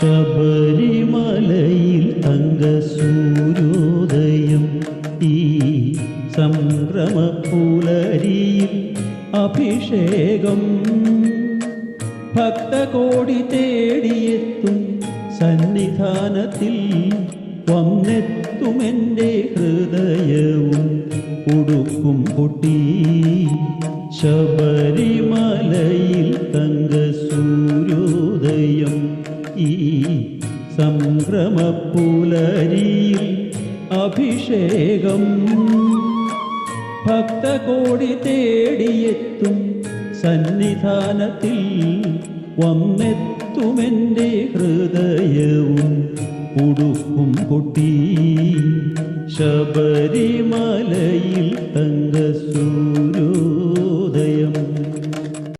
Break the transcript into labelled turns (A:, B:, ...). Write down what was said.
A: ശബരിമലയിൽ തങ്ക സൂര്യോദയം ഈ സംഭ്രമ പുലരിയിൽ അഭിഷേകം. ഭക്തകോടി തേടിയെത്തും സന്നിധാനത്തിൽ വന്നെത്തുമെന്റെ ഹൃദയവും ഉടുക്കും പൊട്ടി. ശബരിമലയിൽ തങ്ക സൂര്യോദയം ഈ സംക്രമപ്പുലരിയിൽ അഭിഷേകം. ഭക്തകോടി തേടിയെത്തും സന്നിധാനത്തിൽ വന്നെത്തുമെന്റെ ഹൃദയവും ഉടുക്കും പൊട്ടി. ശബരിമലയിൽ തങ്കസൂര്യോദയം.